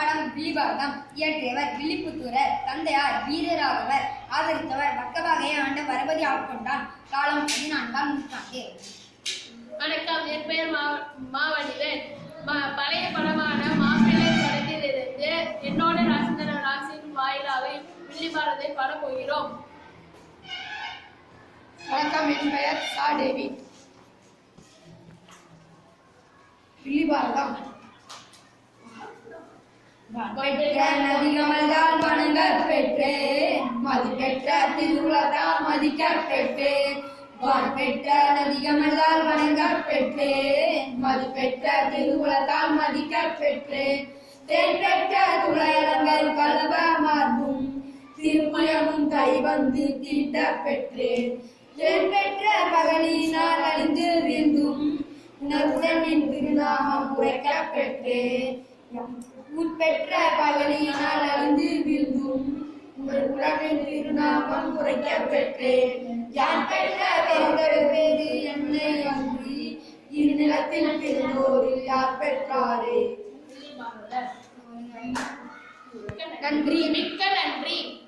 பாடம் வில்லிபாரதம் இயற்றியவர் வில்லிபுத்தூரர் தந்தையார் வீரராகவர் ஆதரித்தவர் வக்கவாகையை ஆண்ட வரபதி ஆட்கொண்டான். காலம் பதினான்காம் நூற்றாண்டு. வணக்கம் என் பெயர் மா மாவடிவேல். ம- பழைய படமான மாப்பிள்ளை படத்திலிருந்து என்னோட ராசிந்தர ராசியின் வாயிலாக வில்லிபாரதை பாடப் போகிறோம். வணக்கம் என் பெயர் சா டேவிட் வில்லிபாரதம் பெற்ற நதிகமல்தான் வணங்க பெற்றேன் மதிப்பெற்ற திருக்குலத்தால் மதிக்க பெற்றேன் பெற்ற நதிகமல்தால் வணங்க பெற்றேன் மதிப்பெற்ற திருக்குலத்தால் மதிக்க பெற்றேன் தேன் துளையலங்கள் கலவ மார்பும் திருமயமும் கை வந்து தீட்ட பெற்றேன் தேன் பகலினால் அழிந்து வீழ்ந்தும் உணர்வுடன் என் திருநாமம் உரைக்க பெற்றேன் உட்பெற்ற பகலினால் அழிந்து வீழ்ந்தும் உணர்வுடன் திருநாமம் உரைக்க பெற்றேன். யான் பெற்ற பெருந்தரு பேரு என்னை அன்றி இருநிலத்தில் பிறந்தோரில் யார் பெற்றாரே? நன்றி மிக்க நன்றி.